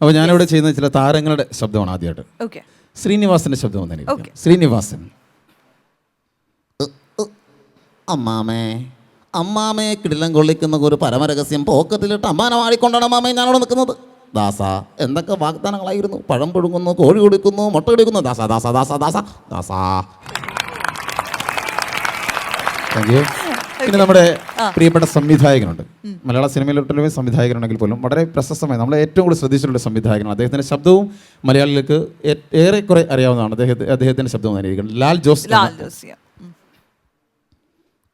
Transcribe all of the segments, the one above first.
അപ്പോൾ ഞാനിവിടെ ചെയ്യുന്ന ചില താരങ്ങളുടെ ശബ്ദമാണ് ആദ്യമായിട്ട്. ഓക്കെ ശ്രീനിവാസന്റെ ശബ്ദം വന്നു Okay. ശ്രീനിവാസൻ. അമ്മാമേ അമ്മാമേ കിടിലം കൊള്ളിക്കുന്ന ഒരു പരമരഹസ്യം പോക്കറ്റിലിട്ട് അമ്മാനെ വാടിക്കൊണ്ടാണ് അമ്മാമേ ഞാനവിടെ നിൽക്കുന്നത്. ദാസ എന്തൊക്കെ വാഗ്ദാനങ്ങളായിരുന്നു? പഴം പുഴുങ്ങുന്നു കോഴി കൊടുക്കുന്നു മുട്ട കൊടുക്കുന്നു ദാസ ദാസ ദാസ ദാസ ദാസ. താങ്ക് യു പിന്നെ നമ്മുടെ പ്രിയപ്പെട്ട സംവിധായകനുണ്ട്. മലയാള സിനിമയിലൊട്ടുള്ള സംവിധായകനുണ്ടെങ്കിൽ പോലും വളരെ പ്രശസ്തമായി നമ്മൾ ഏറ്റവും കൂടുതൽ ശ്രദ്ധിച്ചിട്ടുള്ള സംവിധായകനാണ്. അദ്ദേഹത്തിന്റെ ശബ്ദവും മലയാളികൾക്ക് ഏറെക്കുറെ അറിയാവുന്നതാണ്. അദ്ദേഹത്തെ അദ്ദേഹത്തിന്റെ ശബ്ദവും തന്നെ ലാൽ ജോസ് ലാൽ എന്ന- ജോസിയ ഉം.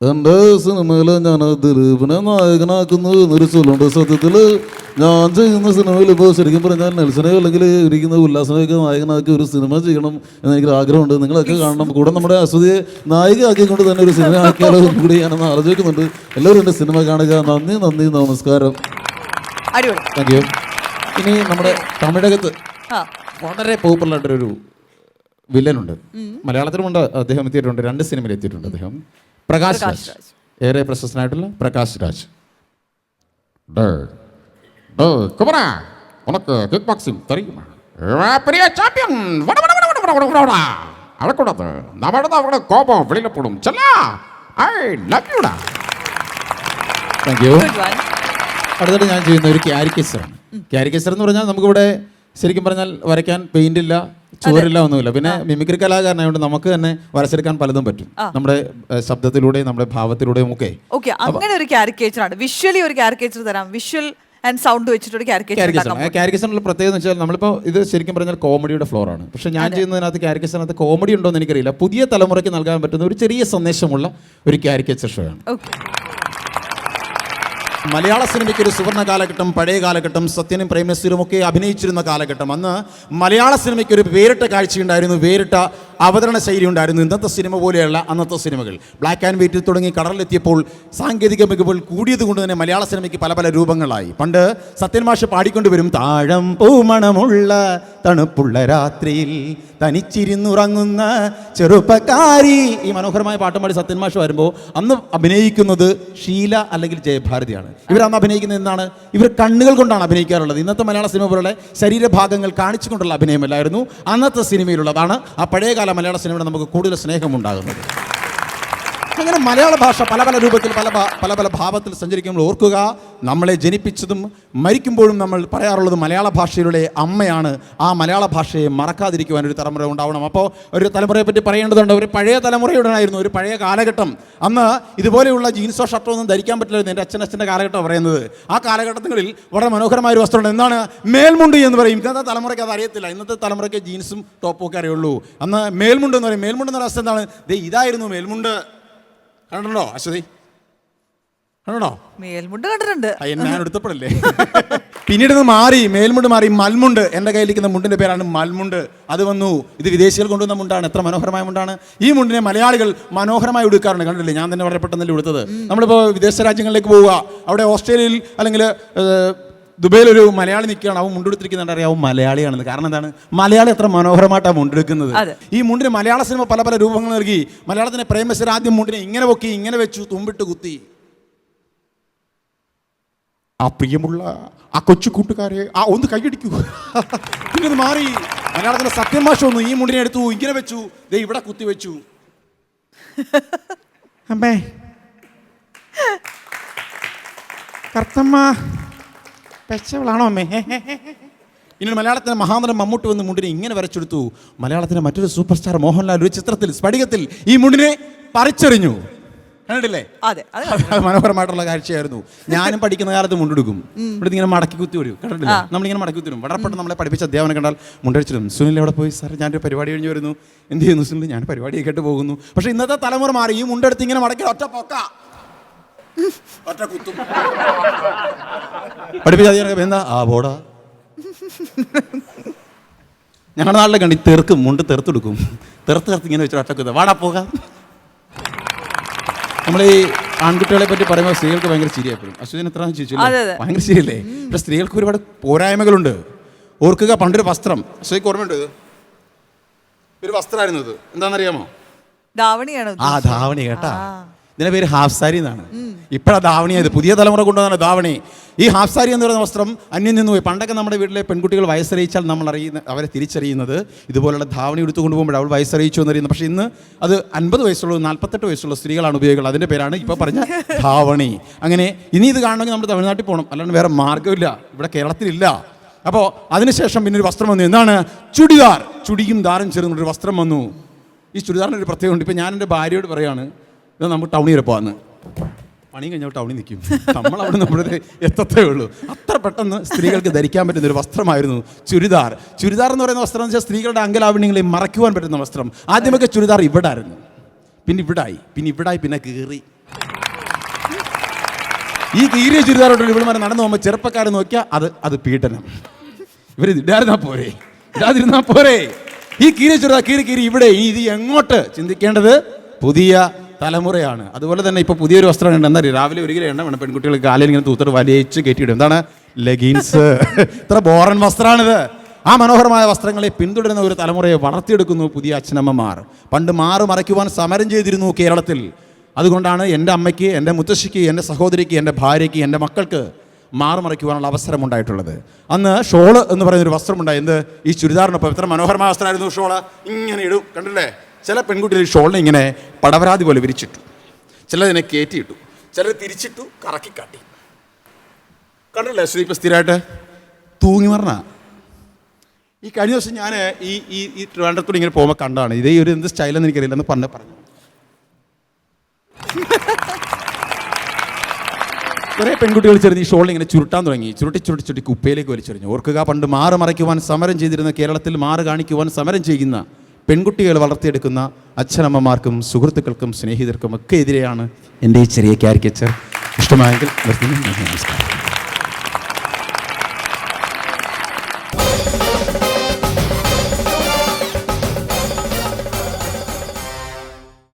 എന്റെ സിനിമയിൽ ഞാൻ ദിലീപിനെ നായകനാക്കുന്നു എന്നൊരു ചൊല്ലുണ്ട് സത്യത്തിൽ ഞാൻ ചെയ്യുന്ന സിനിമയിൽ ഇപ്പോൾ ശരിക്കും പറഞ്ഞാൽ നെൽസനെ അല്ലെങ്കിൽ ഇരിക്കുന്ന ഉല്ലാസനെയൊക്കെ നായകനാക്കി ഒരു സിനിമ ചെയ്യണം എന്ന് എനിക്ക് ആഗ്രഹമുണ്ട്. നിങ്ങളൊക്കെ കാണണം. കൂടെ നമ്മുടെ അസുതിയെ നായികയാക്കിക്കൊണ്ട് തന്നെ ഒരു സിനിമ ആക്കിയാലോ കൂടി ഞാനൊന്ന് ആലോചിക്കുന്നുണ്ട്. എല്ലാവരും എന്റെ സിനിമ കാണുക. നന്ദി നന്ദി നമസ്കാരം. താങ്ക് യു ഇനി നമ്മുടെ തമിഴകത്ത് വളരെ പോപ്പുലർ ആയിട്ടൊരു വില്ലനുണ്ട് മലയാളത്തിലുമുണ്ട് അദ്ദേഹം എത്തിയിട്ടുണ്ട്. രണ്ട് സിനിമയിൽ എത്തിയിട്ടുണ്ട് അദ്ദേഹം. പ്രകാശ് രാജ്. ഏറെ പ്രശസ്തനായിട്ടുള്ള Prakash Raj. കുമര ഉനക്ക് kick boxing Priya champion I love ഞാൻ ചെയ്യുന്ന ഒരു ക്യാരിക്കേച്ചറാണ് ക്യാരിക്കേച്ചർ എന്ന് പറഞ്ഞാൽ നമുക്കിവിടെ ശരിക്കും പറഞ്ഞാൽ വരയ്ക്കാൻ പെയിന്റ് ഇല്ല. ചുവരില്ല ഒന്നുമില്ല. പിന്നെ മിമിക്രി കലാകാരനായതുകൊണ്ട് നമുക്ക് തന്നെ വരച്ചെടുക്കാൻ പലതും പറ്റും. നമ്മുടെ ശബ്ദത്തിലൂടെയും നമ്മുടെ ഭാവത്തിലൂടെയും ഒക്കെ. ഓക്കെ അങ്ങനെ ഒരു കാരിക്കേച്ചർ ആണ് വിഷ്വലി ഒരു കാരിക്കേച്ചർ തരാം. വിഷ്വൽ ആൻഡ് സൗണ്ട് വെച്ചിട്ട് ഒരു കാരിക്കേച്ചർ ക്യാരിക്കേച്ചർ ക്യാരിക്കേച്ചറിനുള്ള പ്രത്യേകത എന്ന് വെച്ചാൽ നമ്മളിപ്പോൾ ഇത് ശരിക്കും പറഞ്ഞാൽ കോമഡിയുടെ ഫ്ലോർ ആണ് പക്ഷെ ഞാൻ ചെയ്യുന്നതിനകത്ത് ക്യാരിക്കേച്ചറിനകത്ത് കോമഡി ഉണ്ടോ എന്ന് എനിക്കറിയില്ല. പുതിയ തലമുറയ്ക്ക് നൽകാൻ പറ്റുന്ന ഒരു ചെറിയ സന്ദേശമുള്ള ഒരു ക്യാരിക്കേച്ചർ ഷോ ആണ് ഓക്കെ. മലയാള സിനിമയ്ക്ക് ഒരു സുവർണ കാലഘട്ടം പഴയ കാലഘട്ടം സത്യനും പ്രേംനസീറും ഒക്കെ അഭിനയിച്ചിരുന്ന കാലഘട്ടം. അന്ന് മലയാള സിനിമയ്ക്ക് ഒരു വേറിട്ട കാഴ്ചയുണ്ടായിരുന്നു. വേറിട്ട അവതരണ ശൈലി ഉണ്ടായിരുന്നു ഇന്നത്തെ സിനിമ പോലെയുള്ള അന്നത്തെ സിനിമകൾ. ബ്ലാക്ക് ആൻഡ് വൈറ്റിൽ തുടങ്ങി കടലിലെത്തിയപ്പോൾ സാങ്കേതിക മികവുകൾ കൂടിയത് കൊണ്ട് തന്നെ മലയാള സിനിമയ്ക്ക് പല പല രൂപങ്ങളായി. പണ്ട് സത്യൻ മാഷ് പാടിക്കൊണ്ടുവരും താഴം പൂമണമുള്ള തണുപ്പുള്ള രാത്രിയിൽ തനിച്ചിരുന്നുറങ്ങുന്ന ചെറുപ്പക്കാരി. ഈ മനോഹരമായ പാട്ടും പാടി സത്യൻ മാഷ് വരുമ്പോൾ അന്ന് അഭിനയിക്കുന്നത് ഷീല അല്ലെങ്കിൽ ജയഭാരതിയാണ്. ഇവരന്ന് അഭിനയിക്കുന്നത് എന്താണ്? ഇവർ കണ്ണുകൾ കൊണ്ടാണ് അഭിനയിക്കാറുള്ളത്. ഇന്നത്തെ മലയാള സിനിമ പോലുള്ള ശരീരഭാഗങ്ങൾ കാണിച്ചുകൊണ്ടുള്ള അഭിനയമല്ലായിരുന്നു. അന്നത്തെ സിനിമയിലുള്ളതാണ്. ആ പഴയകാല മലയാള സിനിമയുടെ നമുക്ക് കൂടുതൽ സ്നേഹമുണ്ടാകുന്നത്. അങ്ങനെ മലയാള ഭാഷ പല പല രൂപത്തിൽ പല പല പല ഭാവത്തിൽ സഞ്ചരിക്കുമ്പോൾ ഓർക്കുക നമ്മളെ ജനിപ്പിച്ചതും മരിക്കുമ്പോഴും നമ്മൾ പറയാറുള്ളത് മലയാള ഭാഷയുടെ അമ്മയാണ്. ആ മലയാള ഭാഷയെ മറക്കാതിരിക്കുവാൻ ഒരു തലമുറ ഉണ്ടാവണം. അപ്പോൾ ഒരു തലമുറയെ പറ്റി പറയേണ്ടതുണ്ട്. ഒരു പഴയ തലമുറയുടനായിരുന്നു ഒരു പഴയ കാലഘട്ടം. അന്ന് ഇതുപോലെയുള്ള ജീൻസോ ഷർട്ടോ ഒന്നും ധരിക്കാൻ പറ്റില്ലായിരുന്നു എന്റെ അച്ഛൻ അച്ഛന്റെ കാലഘട്ടം പറയുന്നത്. ആ കാലഘട്ടങ്ങളിൽ വളരെ മനോഹരമായ ഒരു വസ്ത്രമുണ്ട്. എന്താണ്? മേൽമുണ്ട് എന്ന് പറയും. ഇന്നത്തെ തലമുറയ്ക്ക് അത് അറിയത്തില്ല. ഇന്നത്തെ തലമുറയ്ക്ക് ജീൻസും ടോപ്പും ഒക്കെ അറിയുള്ളൂ. അന്ന് മേൽമുണ്ട് എന്ന് പറയും. മേൽമുണ്ട് എന്ന അവസ്ഥ എന്താണ്? ഇതായിരുന്നു മേൽമുണ്ട്. കണ്ടിട്ടുണ്ടോ അശ്വതി? കണ്ടോ മേൽമുണ്ട് കണ്ടിട്ടുണ്ട്. ഞാൻ എടുത്തപ്പോഴല്ലേ? പിന്നീട് മാറി മേൽമുണ്ട് മാറി മൽമുണ്ട്. എന്റെ കയ്യിലിരിക്കുന്ന മുണ്ടിന്റെ പേരാണ് മൽമുണ്ട്. അത് വന്നു. ഇത് വിദേശികൾ കൊണ്ടുവന്ന മുണ്ടാണ്. എത്ര മനോഹരമായ മുണ്ടാണ്. ഈ മുണ്ടിനെ മലയാളികൾ മനോഹരമായി ഉടുക്കാറുണ്ട്. കണ്ടില്ലേ ഞാൻ തന്നെ വളരെ പെട്ടെന്നല്ലേ ഉടുത്തത്. നമ്മളിപ്പോൾ വിദേശ രാജ്യങ്ങളിലേക്ക് പോവുക. അവിടെ ഓസ്ട്രേലിയയിൽ അല്ലെങ്കിൽ ഒരു മലയാളി നിൽക്കുകയാണ്. അവൻ മുണ്ടെടുത്തിരിക്കുന്നുണ്ട് അവൻ മലയാളിയാണെന്ന്. കാരണം എന്താണ്? മലയാളി എത്ര മനോഹരമായിട്ടാണ് മുണ്ടെടുക്കുന്നത്. ഈ മുണ്ടിന് മലയാള സിനിമ പല പല രൂപങ്ങൾ നൽകി. മലയാളത്തിന്റെ പ്രേമസർ ആദ്യം മുണ്ടിനെ ഇങ്ങനെ പൊക്കി ഇങ്ങനെ വെച്ചു തുമ്പിട്ട് കുത്തി. ആ പ്രിയമുള്ള ആ കൊച്ചു കൂട്ടുകാരെ ആ ഒന്ന് കൈയടിക്കൂ. പിന്നെ ഇത് മാറി. മലയാളത്തിലെ സത്യമാഷ ഒന്ന് ഈ മുണ്ടിനെ എടുത്തു ഇങ്ങനെ വെച്ചു. ദേ ഇവിടെ കുത്തി വെച്ചു. അമ്മേ. കർത്തമ്മ. പെച്ചവളാണോ അമ്മേ? ഇനി മലയാളത്തിലെ മഹാന്തരം മമ്മൂട്ടി വന്ന് മുണ്ടിനെ ഇങ്ങനെ വരച്ചെടുത്തു. മലയാളത്തിലെ മറ്റൊരു സൂപ്പർ സ്റ്റാർ മോഹൻലാൽ ഒരു ചിത്രത്തിൽ സ്ഫടികത്തിൽ ഈ മുണ്ടിനെ പറിച്ചെറിഞ്ഞു. കണ്ടിട്ടില്ലേ? അതെ മനോഹരമായിട്ടുള്ള കാഴ്ചയായിരുന്നു. ഞാനും പഠിക്കുന്ന കാലത്ത് മുണ്ടെടുക്കും. ഇവിടെ ഇങ്ങനെ മടക്കി കുത്തി വരും. കണ്ടിട്ടില്ല? നമ്മളിങ്ങനെ മടക്കി കുത്തി വരും. വളരെ പെട്ടെന്ന് നമ്മളെ പഠിപ്പിച്ച അധ്യാപനം കണ്ടാൽ മുണ്ടടിച്ചിടും സുനിൽ എവിടെ പോയി? സാർ ഞാനൊരു പരിപാടി കഴിഞ്ഞ് വരുന്നു. എന്ത് ചെയ്യുന്നു സുനിൽ? ഞാൻ പരിപാടി കേട്ട് പോകുന്നു. പക്ഷെ ഇന്നത്തെ തലമുറ മാറി ഈ മുണ്ടെടുത്ത് ഇങ്ങനെ മടക്കി ഒറ്റ പൊക്ക. ഒറ്റ കുത്തും. പഠിപ്പിച്ച എന്താ? ആ പോടാ ഞങ്ങളുടെ നാട്ടിലെ കണ്ടി തെറുക്കും മുണ്ട് തെറുത്തെടുക്കും. തെറുത്ത് തെറുത്ത് ഇങ്ങനെ വെച്ചിട്ട് ഒറ്റ വാടാ പോകാം. നമ്മൾ ഈ ആൺകുട്ടികളെ പറ്റി പറയുമ്പോൾ സ്ത്രീകൾക്ക് ഭയങ്കര ചിരിയായിപ്പോഴും അശ്വതിന് എത്ര ചിരിച്ചു. ഭയങ്കര ശരിയല്ലേ പക്ഷെ സ്ത്രീകൾക്ക് ഒരുപാട് പോരായ്മകളുണ്ട്. ഓർക്കുക പണ്ടൊരു വസ്ത്രം. അശ്വതിക്ക് ഓർമ്മയുണ്ട്? ഒരു വസ്ത്രമായിരുന്നു ഇത് എന്താണെന്നറിയാമോ? ധാവണിയാണ് ആ ധാവണി കേട്ടാ. ഇതിന്റെ പേര് ഹാഫ് സാരി എന്നാണ് ഇപ്പോഴാ ധാവണിയായത് പുതിയ തലമുറ കൊണ്ടുവന്നാണ് ധാവണി ഈ ഹാഫ് സാരി എന്ന് പറയുന്ന വസ്ത്രം അന്യം നിന്ന് പോയി പണ്ടൊക്കെ നമ്മുടെ വീട്ടിലെ പെൺകുട്ടികൾ വയസ്സറിയിച്ചാൽ നമ്മൾ അറിയുന്ന അവരെ തിരിച്ചറിയുന്നത് ഇതുപോലുള്ള ധാവണി എടുത്തു കൊണ്ടുപോകുമ്പോൾ അവൾ വയസ്സറിയിച്ചു എന്നറിയുന്നത്. പക്ഷേ ഇന്ന് അത് അൻപത് വയസ്സുള്ള നാൽപ്പത്തെട്ട് വയസ്സുള്ള സ്ത്രീകളാണ് ഉപയോഗിക്കുന്നത്. അതിന്റെ പേരാണ് ഇപ്പോൾ പറഞ്ഞ ധാവണി. അങ്ങനെ ഇനി ഇത് കാണണമെങ്കിൽ നമ്മൾ തമിഴ്നാട്ടിൽ പോകണം. അല്ലാണ്ട് വേറെ മാർഗമില്ല. ഇവിടെ കേരളത്തിലില്ല. അപ്പോൾ അതിനുശേഷം പിന്നെ ഒരു വസ്ത്രം വന്നു. എന്താണ്? ചുടിദാർ. ചുടിയും ദാരം ചേർന്നൊരു വസ്ത്രം വന്നു. ഈ ചുടിദാറിന്റെ ഒരു പ്രത്യേകമുണ്ട് ഇപ്പം ഞാൻ എന്റെ ഭാര്യയോട് പറയാണ് ഇത് നമുക്ക് ടൗണിൽ വരെ പോകാമെന്ന്. പണി കഴിഞ്ഞ ടൗണിൽ നിൽക്കും നമ്മൾ അവിടെ നമ്മുടെ എത്തത്തേ ഉള്ളൂ. അത്ര പെട്ടെന്ന് സ്ത്രീകൾക്ക് ധരിക്കാൻ പറ്റുന്ന ഒരു വസ്ത്രമായിരുന്നു ചുരിദാർ. ചുരിദാർ എന്ന് പറയുന്ന വസ്ത്രം എന്ന് വെച്ചാൽ സ്ത്രീകളുടെ അങ്കലാവണ്യങ്ങളെ മറയ്ക്കുവാൻ പറ്റുന്ന വസ്ത്രം. ആദ്യമൊക്കെ ചുരിദാർ ഇവിടെ ആയിരുന്നു പിന്നെ ഇവിടായി. പിന്നെ ഇവിടായി പിന്നെ കീറി. ഈ കീറിയ ചുരിദാറോട്ട് ഇവിടെ നടന്നു പോകുമ്പോൾ ചെറുപ്പക്കാരെ നോക്കിയാൽ അത് അത് പീഡനം. ഇവർ ഇടാതിരുന്നാ പോരെ. ഇടാതിരുന്നാ പോരെ. ഈ കീറിയ ചുരിദാർ കീറി കീറി ഇവിടെ. ഇത് എങ്ങോട്ട് ചിന്തിക്കേണ്ടത്? പുതിയ തലമുറയാണ്. അതുപോലെ തന്നെ ഇപ്പോൾ പുതിയൊരു വസ്ത്രം ഉണ്ട് എന്താ അറിയോ? രാവിലെ ഒരു കിലോ എണ്ണ വേണം. പെൺകുട്ടികൾ കാലിൽ ഇങ്ങനെ തൂത്തിട്ട് വലിയച്ച് കയറ്റിയിടും എന്താണ്? ലെഗിൻസ് ഇത്ര ബോറൻ വസ്ത്രമാണിത്. ആ മനോഹരമായ വസ്ത്രങ്ങളെ പിന്തുടരുന്ന ഒരു തലമുറയെ വളർത്തിയെടുക്കുന്നു പുതിയ അച്ഛനമ്മമാർ. പണ്ട് മാറ് മറയ്ക്കുവാൻ സമരം ചെയ്തിരുന്നു കേരളത്തിൽ. അതുകൊണ്ടാണ് എന്റെ അമ്മയ്ക്ക് എന്റെ മുത്തശ്ശിക്ക് എന്റെ സഹോദരിക്ക് എന്റെ ഭാര്യയ്ക്ക് എന്റെ മക്കൾക്ക് മാറ് മറയ്ക്കുവാനുള്ള അവസരം ഉണ്ടായിട്ടുള്ളത്. അന്ന് ഷോൾ എന്ന് പറയുന്നൊരു വസ്ത്രമുണ്ടായി. എന്ത്? ഈ ചുരിദാറിനൊപ്പം. എത്ര മനോഹരമായ വസ്ത്രമായിരുന്നു ഷോൾ. ഇങ്ങനെ ഇടും. കണ്ടില്ലേ? ചില പെൺകുട്ടികൾ ഷോളിനെ ഇങ്ങനെ പടവരാതി പോലെ വിരിച്ചിട്ടു. ചിലതിനെ കയറ്റിയിട്ടു ചിലർ തിരിച്ചിട്ടു കറക്കി കാട്ടി കണ്ടല്ലേ ഇപ്പം സ്ഥിരമായിട്ട്? തൂങ്ങി മറന്ന. ഈ കഴിഞ്ഞ ദിവസം ഞാൻ ഈ ഈ ഈ ട്രിവാൻഡ്രത്തോട് ഇങ്ങനെ പോകുമ്പോൾ കണ്ടാണ് ഇതേ ഒരു എന്ത് സ്റ്റൈലെന്ന് എനിക്കറിയില്ല എന്ന് പറഞ്ഞ പറഞ്ഞു. കുറേ പെൺകുട്ടികൾ ചെറിയ ഈ ഷോളിൽ ഇങ്ങനെ ചുരുട്ടാൻ തുടങ്ങി. ചുരുട്ടി ചുരുട്ടി ചുരുട്ടി കുപ്പയിലേക്ക് വലിച്ചെറിഞ്ഞു. ഓർക്കുക പണ്ട് മാറ് മറയ്ക്കുവാൻ സമരം ചെയ്തിരുന്ന കേരളത്തിൽ മാറ് കാണിക്കുവാൻ സമരം ചെയ്യുന്ന പെൺകുട്ടികൾ വളർത്തിയെടുക്കുന്ന അച്ഛനമ്മമാർക്കും സുഹൃത്തുക്കൾക്കും സ്നേഹിതർക്കും ഒക്കെ എതിരെയാണ് എന്റെ ഈ ചെറിയ കാരിക്കച്ചർ ഇഷ്ടമായെങ്കിൽ നമസ്കാരം.